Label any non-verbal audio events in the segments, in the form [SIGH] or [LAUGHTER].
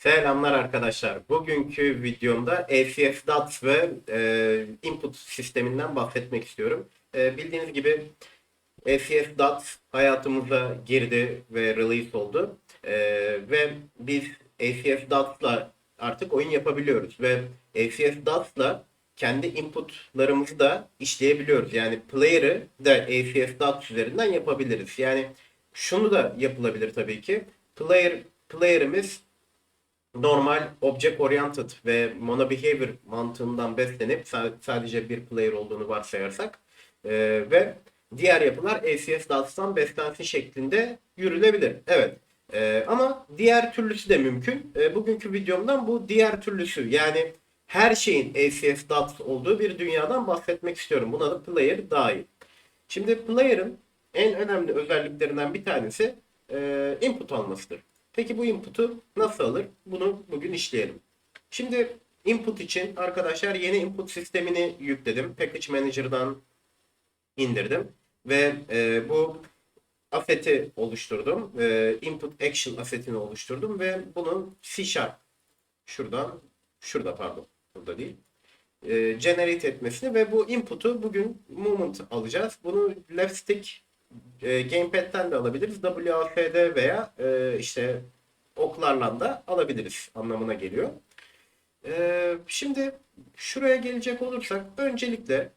Selamlar arkadaşlar. Bugünkü videomda ACS DATS ve e, input sisteminden bahsetmek istiyorum. E, bildiğiniz gibi ACS DATS hayatımıza girdi ve release oldu. E, ve biz ACS DATS'la artık oyun yapabiliyoruz ve ACS DATS'la kendi inputlarımızı da işleyebiliyoruz. Yani player'ı da ACS DATS üzerinden yapabiliriz. Yani şunu da yapılabilir tabii ki. Player player'imiz normal object oriented ve mono behavior mantığından beslenip sa- sadece bir player olduğunu varsayarsak e, ve diğer yapılar ACS DATS'tan beslensin şeklinde yürülebilir. Evet. E, ama diğer türlüsü de mümkün. E, bugünkü videomdan bu diğer türlüsü yani her şeyin ACS DATS olduğu bir dünyadan bahsetmek istiyorum. Buna da player dahil. Şimdi player'ın en önemli özelliklerinden bir tanesi e, input almasıdır. Peki bu input'u nasıl alır? Bunu bugün işleyelim. Şimdi input için arkadaşlar yeni input sistemini yükledim. Package Manager'dan indirdim. Ve e, bu aseti oluşturdum. E, input action asetini oluşturdum ve bunu C Sharp şuradan, şurada pardon, burada değil. E, generate etmesini ve bu input'u bugün moment alacağız. Bunu left stick e, gamepad'den de alabiliriz. WASD veya e, işte oklarla da alabiliriz anlamına geliyor. E, şimdi şuraya gelecek olursak öncelikle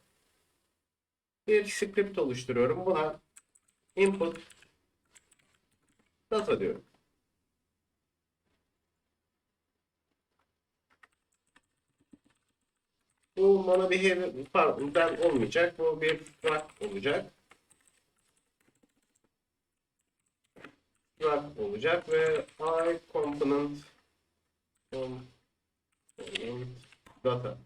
bir script oluşturuyorum. Buna input data diyorum. Bu mono behavior pardon ben olmayacak. Bu bir struct olacak. Struct olacak ve i component component data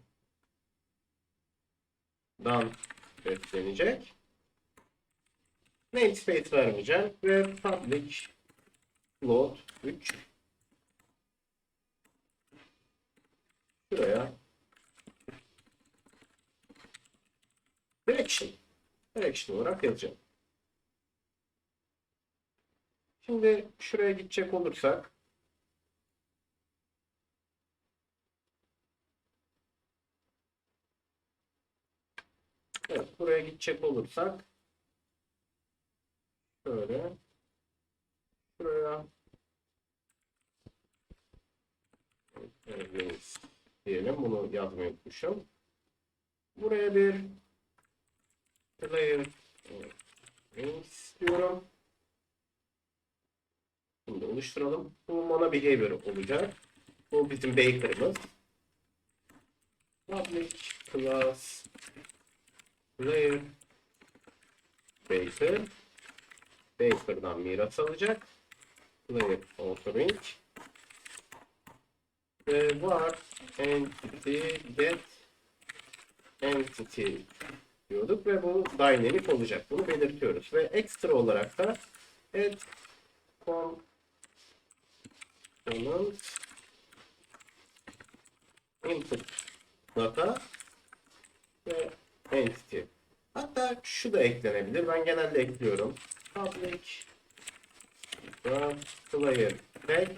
dan beslenecek. Namespace vermeyeceğim ve public float 3 şuraya direction direction olarak yazacağım. Şimdi şuraya gidecek olursak Evet, buraya gidecek olursak şöyle şuraya Evet, diyelim bunu yazmayı unutmuşum. Buraya bir player evet, istiyorum. Oluşturalım. Bu mono behavior olacak. Bu bizim baker'ımız. Public class player baker baker'dan miras alacak. Player authoring ve var entity get entity diyorduk ve bu dynamic olacak. Bunu belirtiyoruz ve ekstra olarak da add component input data ve entity. Hatta şu da eklenebilir. Ben genelde ekliyorum. Public player tag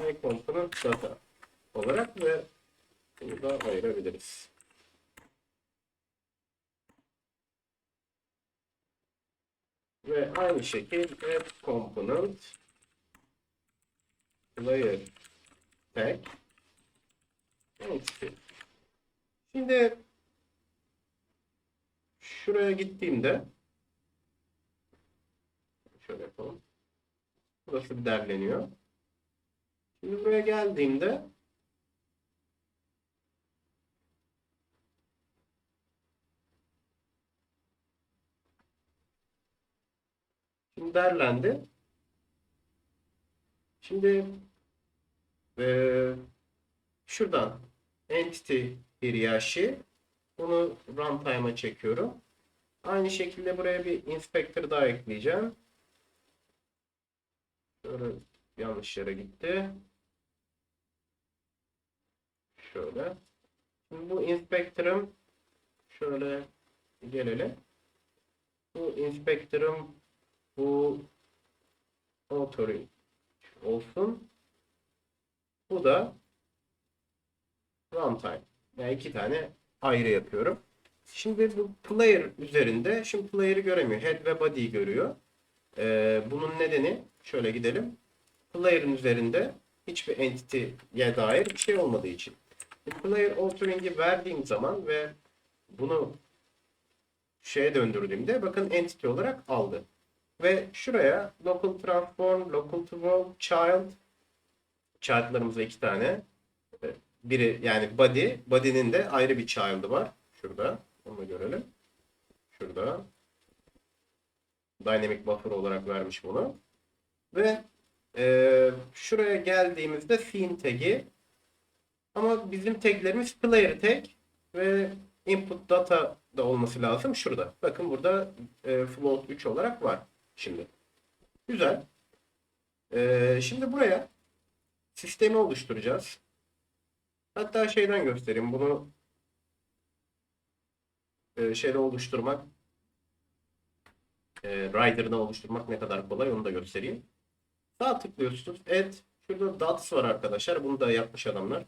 my component data olarak ve bunu da ayırabiliriz. Ve aynı şekilde component player tag entity. Şimdi şuraya gittiğimde şöyle yapalım. Burası bir derleniyor. Şimdi buraya geldiğimde Şimdi derlendi. Şimdi eee şuradan entity Hiriyashi bunu runtime'a çekiyorum. Aynı şekilde buraya bir inspector daha ekleyeceğim. Şöyle yanlış yere gitti. Şöyle. Şimdi bu inspector'ım şöyle gelelim. Bu inspector'ım bu authoring olsun. Bu da runtime. Yani iki tane ayrı yapıyorum. Şimdi bu player üzerinde, şimdi player'ı göremiyor. Head ve body'yi görüyor. Ee, bunun nedeni, şöyle gidelim. Player'ın üzerinde hiçbir entity'ye dair bir şey olmadığı için. Player altering'i verdiğim zaman ve bunu şeye döndürdüğümde bakın entity olarak aldı. Ve şuraya local transform, local to world, child child'larımızda iki tane biri yani body, body'nin de ayrı bir child'ı var. Şurada. Onu görelim. Şurada. Dynamic buffer olarak vermiş bunu. Ve e, şuraya geldiğimizde scene tag'i ama bizim taglerimiz player tag ve input data da olması lazım şurada. Bakın burada e, float 3 olarak var şimdi. Güzel. E, şimdi buraya sistemi oluşturacağız. Hatta şeyden göstereyim. Bunu e, şeyde oluşturmak e, Rider'da oluşturmak ne kadar kolay onu da göstereyim. Sağ tıklıyorsunuz. Add. Şurada dots var arkadaşlar. Bunu da yapmış adamlar.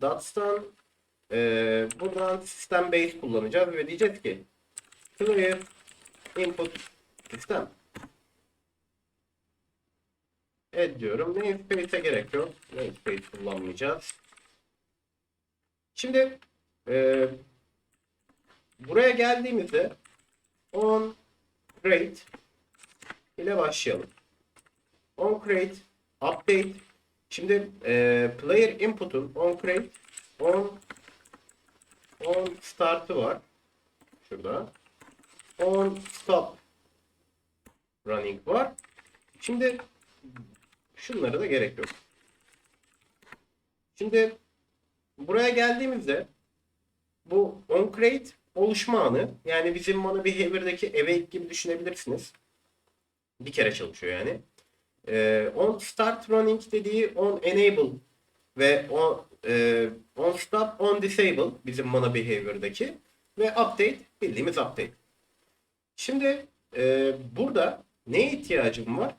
Dots'tan e, buradan sistem base kullanacağız ve diyeceğiz ki clear input sistem add diyorum. Namespace'e gerek yok. Namespace kullanmayacağız. Şimdi e, buraya geldiğimizde on create ile başlayalım. On create update şimdi e, player input'un on create on on start'ı var. Şurada. On stop running var. Şimdi şunlara da gerek yok. Şimdi buraya geldiğimizde bu onCreate oluşma anı yani bizim mana behavior'daki awake gibi düşünebilirsiniz. Bir kere çalışıyor yani. Ee, on start running dediği on enable ve on, e, on stop on disable bizim mana behavior'daki ve update bildiğimiz update. Şimdi e, burada neye ihtiyacım var?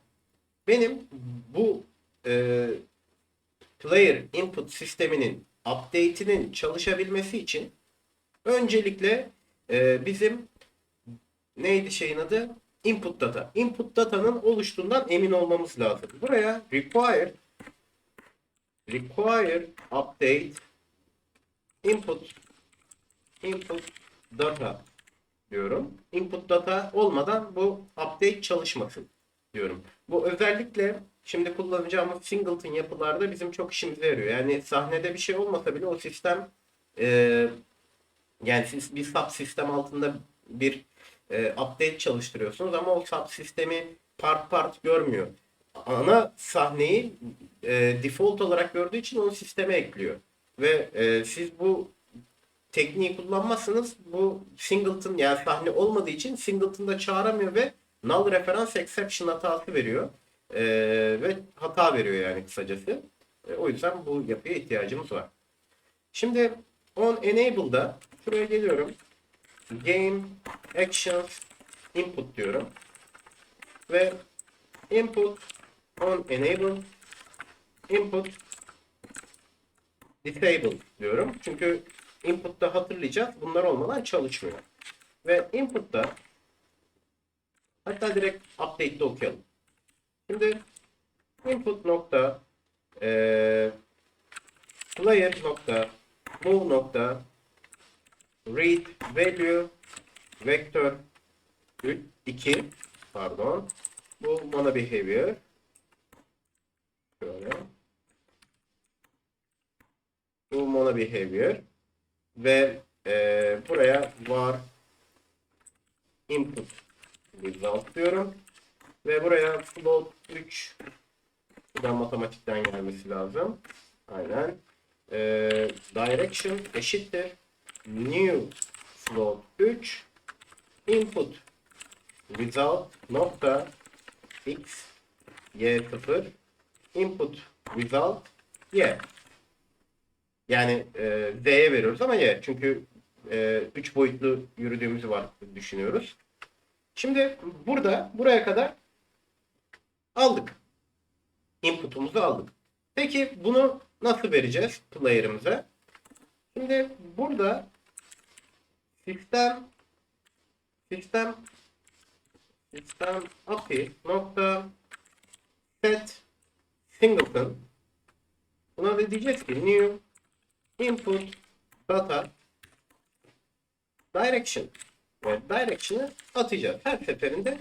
Benim bu e, player input sisteminin update'inin çalışabilmesi için öncelikle e, bizim neydi şeyin adı? Input data. Input datanın oluştuğundan emin olmamız lazım. Buraya require require update input input data diyorum. Input data olmadan bu update çalışmasın diyorum. Bu özellikle şimdi kullanacağımız singleton yapılarda bizim çok işimize yarıyor. Yani sahnede bir şey olmasa bile o sistem e, yani bir sub sistem altında bir e, update çalıştırıyorsunuz ama o sub sistemi part part görmüyor. Ana sahneyi e, default olarak gördüğü için onu sisteme ekliyor. Ve e, siz bu tekniği kullanmazsanız bu singleton yani sahne olmadığı için singleton'da çağıramıyor ve null reference exception hatası veriyor. E, ve hata veriyor yani kısacası. E, o yüzden bu yapıya ihtiyacımız var. Şimdi on enable'da şuraya geliyorum. Game actions input diyorum. Ve input on enable input disable diyorum. Çünkü input'ta hatırlayacağız. Bunlar olmadan çalışmıyor. Ve input'ta hatta direkt update'de okuyalım. Şimdi input nokta e, player nokta move nokta read value vector 2 pardon. Bu mana behavior şöyle. Bu mana behavior ve e, buraya var input diyorum. Ve buraya float 3 buradan matematikten gelmesi lazım. Aynen. E, direction eşittir. New float 3 input result nokta x y 0 input result y. Yani e, z'ye veriyoruz ama y. Çünkü 3 e, boyutlu yürüdüğümüzü var düşünüyoruz. Şimdi burada buraya kadar aldık. Input'umuzu aldık. Peki bunu nasıl vereceğiz player'ımıza? Şimdi burada sistem sistem sistem API nokta set singleton buna da diyeceğiz ki new input data direction ve direction'ı atacağız. Her seferinde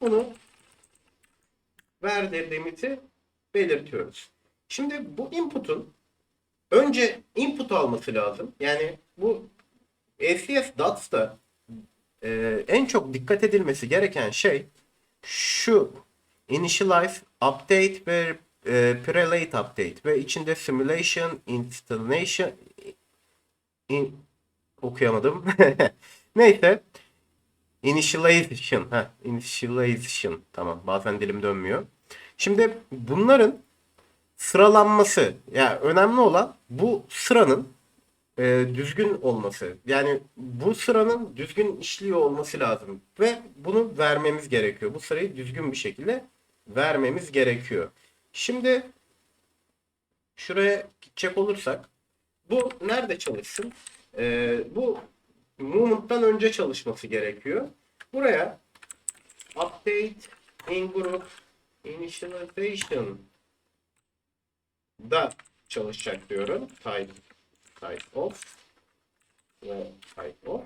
bunu verdirdiğimizi belirtiyoruz. Şimdi bu input'un önce input alması lazım. Yani bu ACS DATS'ta e, en çok dikkat edilmesi gereken şey şu initialize, update ve e, prelate update ve içinde simulation, installation in, okuyamadım. [LAUGHS] Neyse. Initialization. Ha, initialization. Tamam. Bazen dilim dönmüyor. Şimdi bunların sıralanması. Yani önemli olan bu sıranın e, düzgün olması. Yani bu sıranın düzgün işliyor olması lazım. Ve bunu vermemiz gerekiyor. Bu sırayı düzgün bir şekilde vermemiz gerekiyor. Şimdi şuraya gidecek olursak bu nerede çalışsın? E, bu movement'tan önce çalışması gerekiyor. Buraya update in group initialization da çalışacak diyorum. Type, type of ve type of.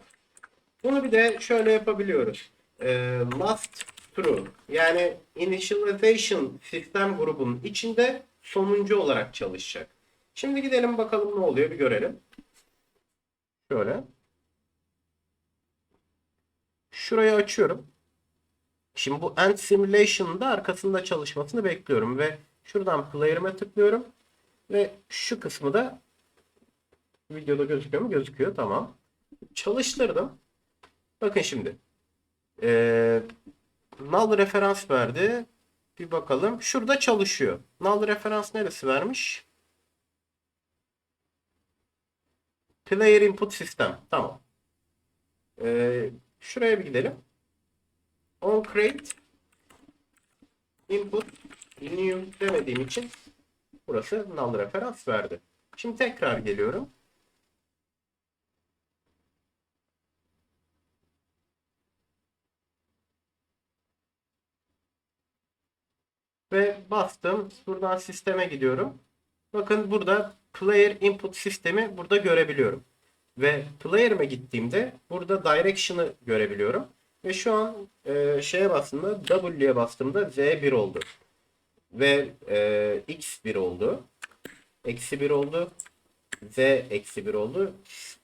Bunu bir de şöyle yapabiliyoruz. Ee, last true yani initialization sistem grubunun içinde sonuncu olarak çalışacak. Şimdi gidelim bakalım ne oluyor bir görelim. Şöyle. Şurayı açıyorum. Şimdi bu end simulation'ın da arkasında çalışmasını bekliyorum ve şuradan player'ime tıklıyorum ve şu kısmı da videoda gözüküyor mu? Gözüküyor. Tamam. Çalıştırdım. Bakın şimdi. Ee, null referans verdi. Bir bakalım. Şurada çalışıyor. Null referans neresi vermiş? Player input system. Tamam. Ee, şuraya bir gidelim. On create input new demediğim için burası null referans verdi. Şimdi tekrar geliyorum. Ve bastım. Buradan sisteme gidiyorum. Bakın burada player input sistemi burada görebiliyorum. Ve player'ime gittiğimde burada direction'ı görebiliyorum. Ve şu an e, şeye bastığımda W'ye bastığımda Z1 oldu. Ve e, X1 oldu. Eksi 1 oldu. Z eksi 1 oldu.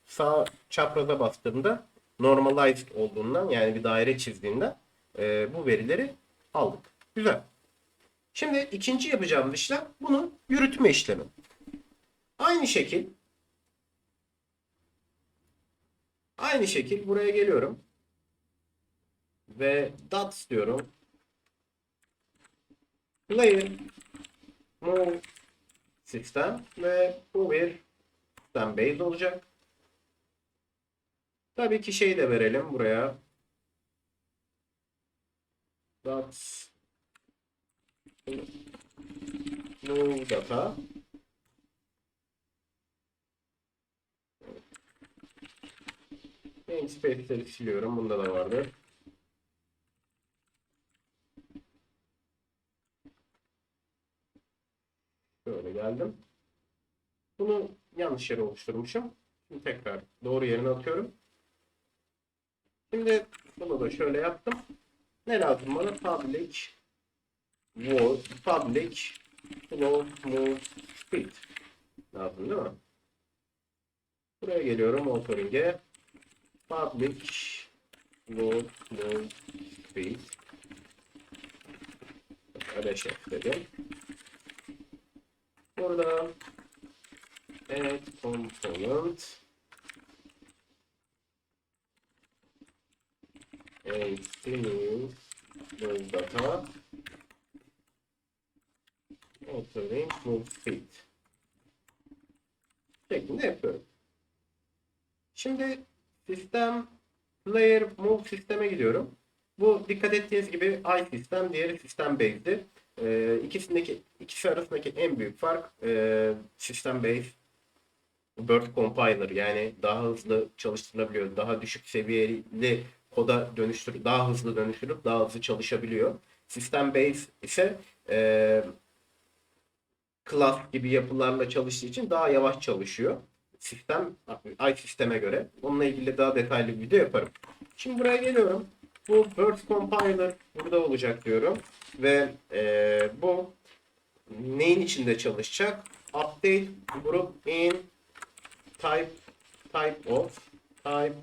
Sağ çapraza bastığımda normalized olduğundan yani bir daire çizdiğinden e, bu verileri aldık. Güzel. Şimdi ikinci yapacağımız işlem bunun yürütme işlemi. Aynı şekil aynı şekil buraya geliyorum ve dots diyorum. Player move system ve bu bir system base olacak. Tabii ki şeyi de verelim buraya. Dots move data namespace'leri siliyorum. Bunda da vardı. Şöyle geldim. Bunu yanlış yere oluşturmuşum. Şimdi tekrar doğru yerine atıyorum. Şimdi bunu da şöyle yaptım. Ne lazım bana? Public word, public flow move speed lazım değil mi? Buraya geliyorum authoring'e. Public flow move speed RSF dedim. Burada add component. Continue move data. Authoring move speed. Şeklinde yapıyorum. Şimdi sistem player move sisteme gidiyorum. Bu dikkat ettiğiniz gibi iSystem, diğeri System Based'di. Ee, ikisindeki ikisi arasındaki en büyük fark e, System Based Word Compiler yani daha hızlı çalıştırılabiliyor. Daha düşük seviyeli koda dönüştür daha hızlı dönüştürüp daha hızlı çalışabiliyor. System Based ise e, class gibi yapılarla çalıştığı için daha yavaş çalışıyor. Sistem, ay sisteme göre. Onunla ilgili daha detaylı bir video yaparım. Şimdi buraya geliyorum. Bu Burst Compiler burada olacak diyorum. Ve e, bu neyin içinde çalışacak? Update group in type type of type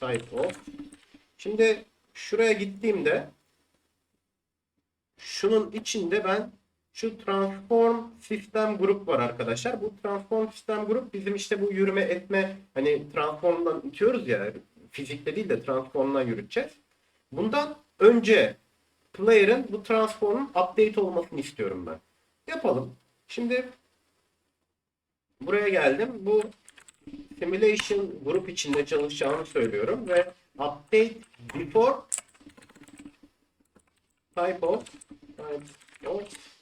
type of Şimdi şuraya gittiğimde şunun içinde ben şu transform sistem grup var arkadaşlar. Bu transform sistem grup bizim işte bu yürüme etme hani transformdan itiyoruz ya fizikte değil de transformdan yürüteceğiz. Bundan önce player'ın bu transformun update olmasını istiyorum ben. Yapalım. Şimdi buraya geldim. Bu simulation grup içinde çalışacağını söylüyorum ve update before type of type of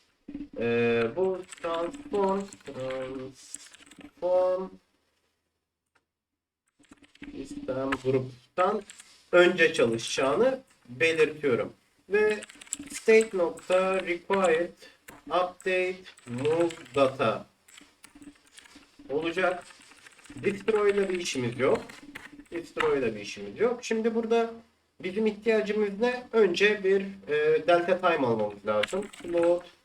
ee, bu transform transform sistem gruptan önce çalışacağını belirtiyorum. Ve state nokta required update move data olacak. Destroy ile bir işimiz yok. Destroy ile bir işimiz yok. Şimdi burada bizim ihtiyacımız ne? Önce bir e, delta time almamız lazım. Float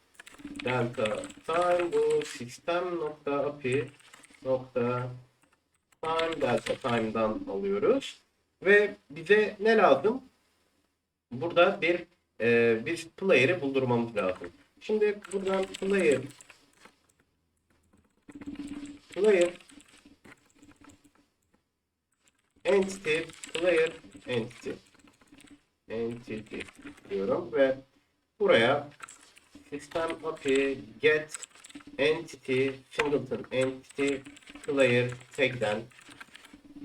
delta time bu sistem nokta api nokta time delta time'dan alıyoruz. Ve bize ne lazım? Burada bir e, biz player'ı buldurmamız lazım. Şimdi buradan player player entity player entity entity diyorum ve buraya system API get entity singleton entity player tag'den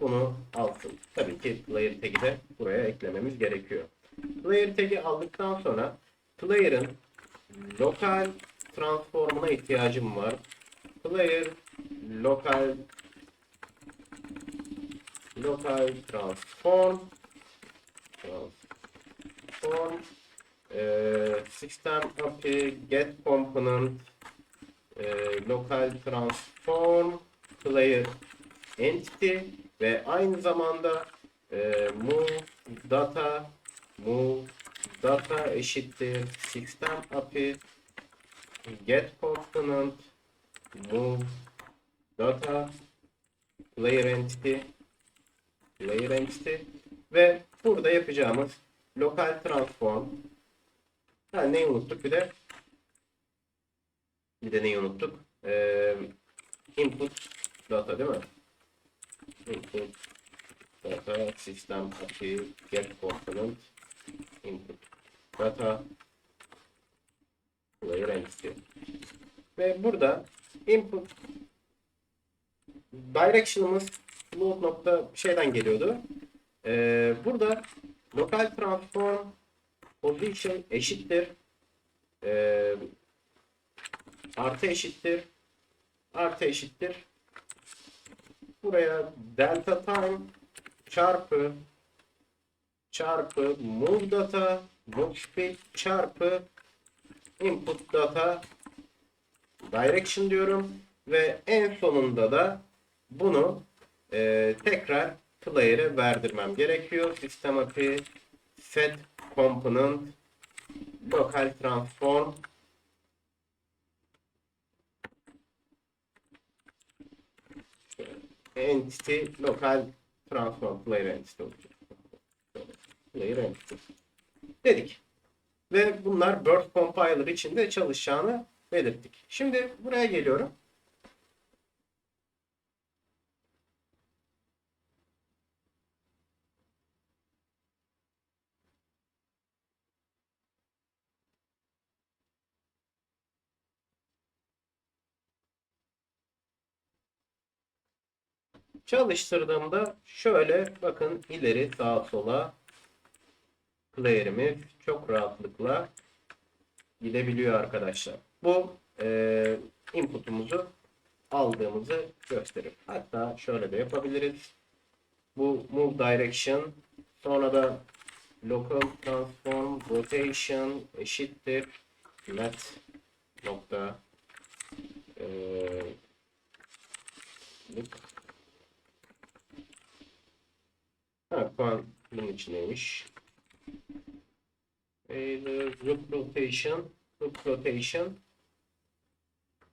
bunu alsın. Tabii ki player tag'i de buraya eklememiz gerekiyor. Player tag'i aldıktan sonra player'ın lokal transformuna ihtiyacım var. Player lokal lokal transform transform e, system API get component e, local transform player entity ve aynı zamanda e, move data move data eşittir. System API get component move data player entity player entity ve burada yapacağımız lokal transform ha, neyi unuttuk? Bir de bir de neyi unuttuk? Ee, input data değil mi? İnput data system API get component input data. Player entity ve burada input direction'ımız float nokta şeyden geliyordu. Ee, burada lokal transform position eşittir. Ee, artı eşittir. Artı eşittir. Buraya delta time çarpı çarpı move data move speed çarpı input data direction diyorum. Ve en sonunda da bunu e, tekrar player'e verdirmem gerekiyor. System API set component local transform entity local transform player entity. Player entity. Dedik. Ve bunlar Bird Compiler içinde çalışacağını belirttik. Şimdi buraya geliyorum. Çalıştırdığımda şöyle bakın ileri sağa sola player'imiz çok rahatlıkla gidebiliyor arkadaşlar. Bu e, input'umuzu aldığımızı gösterir. Hatta şöyle de yapabiliriz. Bu move direction sonra da local transform rotation eşittir mat nokta e. Ha, puan bunun içindeymiş. Either loop rotation, loop rotation,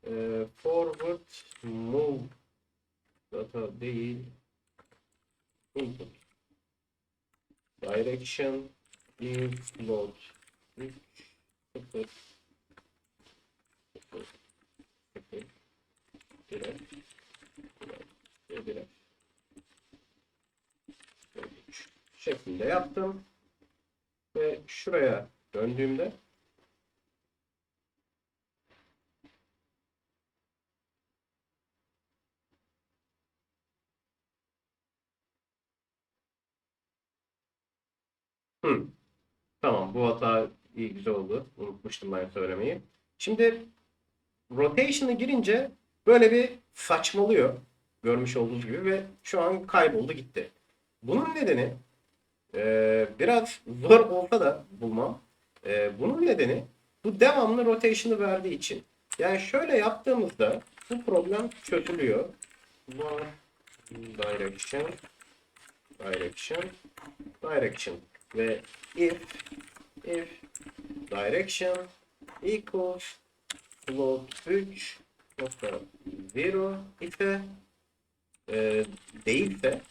e, forward move data değil, input. Direction, if load, 3, 0, 0, 0, birer, birer, birer. Şeklinde yaptım. Ve şuraya döndüğümde Hı. Tamam bu hata iyi güzel oldu. Unutmuştum ben söylemeyi. Şimdi rotation'a girince böyle bir saçmalıyor. Görmüş olduğunuz gibi ve şu an kayboldu gitti. Bunun nedeni ee, biraz zor olsa da bulmam. Ee, bunun nedeni bu devamlı rotation'ı verdiği için. Yani şöyle yaptığımızda bu problem çözülüyor. One direction direction direction ve if if direction equals float 3 nokta 0 ise e, değilse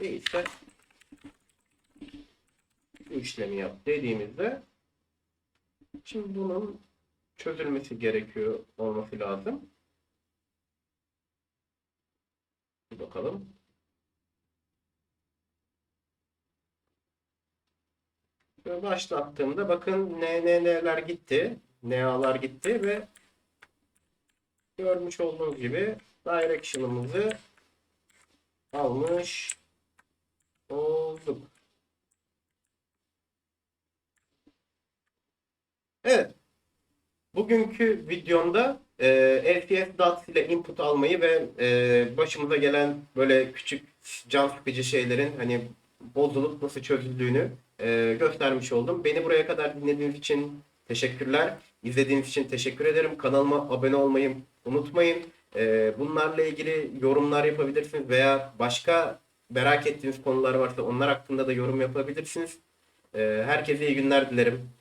değilse bu işlemi yap dediğimizde şimdi bunun çözülmesi gerekiyor olması lazım. Bir bakalım. Ve başlattığımda bakın NN'ler gitti. NA'lar gitti ve görmüş olduğunuz gibi direction'ımızı almış olduk. Evet. Bugünkü videomda e, LTF DATS ile input almayı ve e, başımıza gelen böyle küçük can sıkıcı şeylerin hani bozulup nasıl çözüldüğünü e, göstermiş oldum. Beni buraya kadar dinlediğiniz için teşekkürler. İzlediğiniz için teşekkür ederim. Kanalıma abone olmayı unutmayın. E, bunlarla ilgili yorumlar yapabilirsiniz veya başka merak ettiğiniz konular varsa onlar hakkında da yorum yapabilirsiniz. E, herkese iyi günler dilerim.